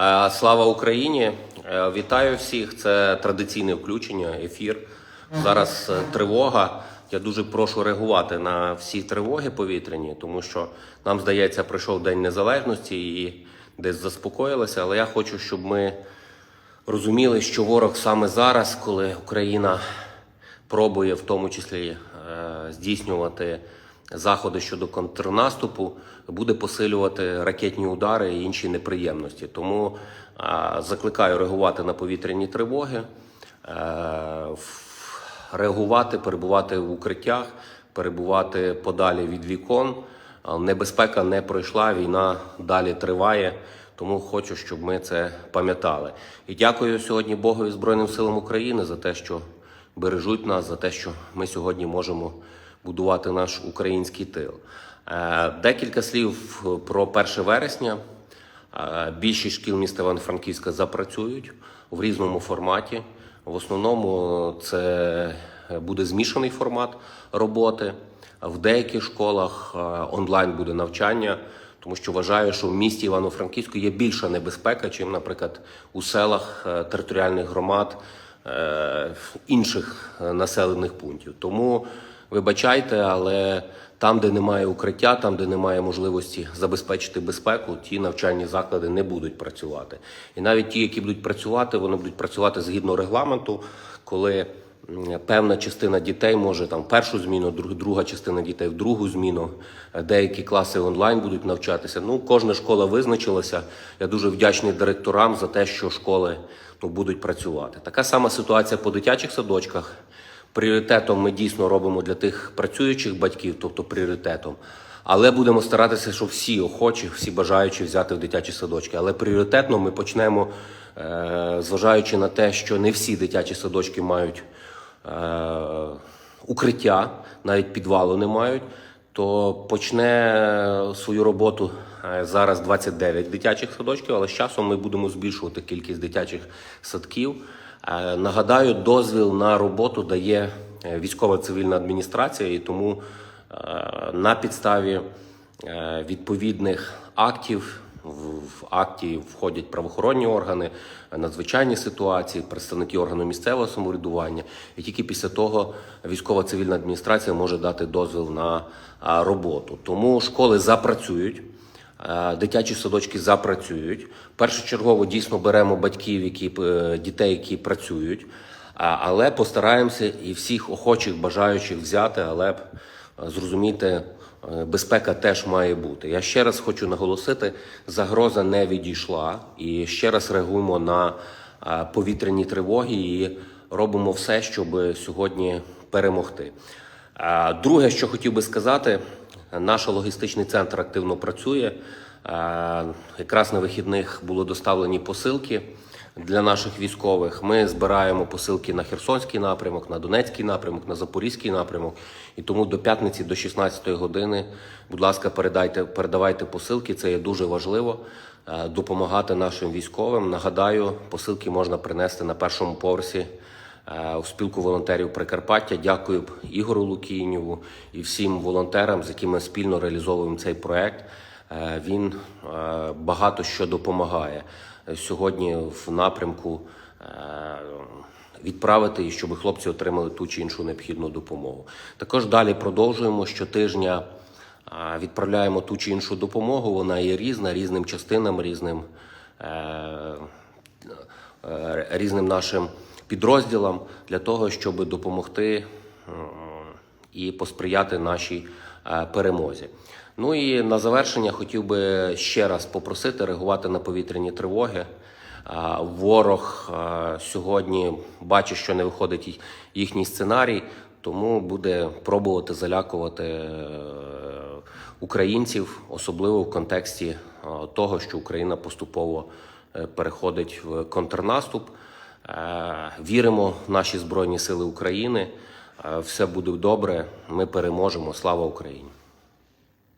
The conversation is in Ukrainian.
Е, Слава Україні! Е, Вітаю всіх. Це традиційне включення, ефір. Зараз е, тривога. Я дуже прошу реагувати на всі тривоги повітряні, тому що нам здається, пройшов День Незалежності і десь заспокоїлися. Але я хочу, щоб ми розуміли, що ворог саме зараз, коли Україна пробує в тому числі здійснювати заходи щодо контрнаступу, буде посилювати ракетні удари і інші неприємності. Тому закликаю реагувати на повітряні тривоги, е, реагувати, перебувати в укриттях, перебувати подалі від вікон. Небезпека не пройшла, війна далі триває. Тому хочу, щоб ми це пам'ятали. І дякую сьогодні Богу і Збройним силам України за те, що бережуть нас, за те, що ми сьогодні можемо будувати наш український тил. Е, Декілька слів про 1 вересня. Е, Більшість шкіл міста Івано-Франківська запрацюють в різному форматі. В основному це буде змішаний формат роботи. В деяких школах е, онлайн буде навчання, тому що вважаю, що в місті Івано-Франківську є більша небезпека, чим, наприклад, у селах територіальних громад інших населених пунктів. Тому вибачайте, але там, де немає укриття, там, де немає можливості забезпечити безпеку, ті навчальні заклади не будуть працювати. І навіть ті, які будуть працювати, вони будуть працювати згідно регламенту, коли певна частина дітей може там першу зміну, друг- друга частина дітей в другу зміну. Е, Деякі класи онлайн будуть навчатися. Ну, кожна школа визначилася. Я дуже вдячний директорам за те, що школи ну, будуть працювати. Така сама ситуація по дитячих садочках. Пріоритетом ми дійсно робимо для тих працюючих батьків, тобто пріоритетом. Але будемо старатися, щоб всі охочі, всі бажаючі взяти в дитячі садочки. Але пріоритетно ми почнемо, е, зважаючи на те, що не всі дитячі садочки мають е, укриття, навіть підвалу не мають, то почне свою роботу е, зараз 29 дитячих садочків, але з часом ми будемо збільшувати кількість дитячих садків. Е, Нагадаю, дозвіл на роботу дає е, військова цивільна адміністрація, і тому е, на підставі відповідних актів в акті входять правоохоронні органи, надзвичайні ситуації, представники органу місцевого самоврядування. І тільки після того військова цивільна адміністрація може дати дозвіл на роботу. Тому школи запрацюють. Е, Дитячі садочки запрацюють. Першочергово дійсно беремо батьків, які е, дітей, які працюють, але постараємося і всіх охочих, бажаючих взяти, але е, зрозуміти, безпека теж має бути. Я ще раз хочу наголосити: загроза не відійшла, і ще раз реагуємо на повітряні тривоги і робимо все, щоб сьогодні перемогти. Друге, що хотів би сказати, наш логістичний центр активно працює. Е, Якраз на вихідних були доставлені посилки для наших військових. Ми збираємо посилки на Херсонський напрямок, на Донецький напрямок, на Запорізький напрямок. І тому до п'ятниці, до 16 години, будь ласка, передайте, передавайте посилки. Це є дуже важливо. е, Допомагати нашим військовим. Нагадаю, посилки можна принести на першому поверсі у спілку волонтерів Прикарпаття. Дякую Ігору Лукійнєву і всім волонтерам, з якими спільно реалізовуємо цей проект. Е, Він е, багато що допомагає Е, сьогодні в напрямку е, відправити і щоб хлопці отримали ту чи іншу необхідну допомогу. Також далі продовжуємо щотижня. е, Відправляємо ту чи іншу допомогу. Вона є різна, різним частинам, різним е, е, різним нашим підрозділам для того, щоб допомогти і посприяти нашій е, перемозі. Ну і на завершення хотів би ще раз попросити реагувати на повітряні тривоги. Ворог сьогодні бачить, що не виходить їхній сценарій, тому буде пробувати залякувати е, українців, особливо в контексті того, що Україна поступово е, переходить в контрнаступ. Е, Віримо в наші Збройні Сили України. Е, Все буде добре. Ми переможемо. Слава Україні!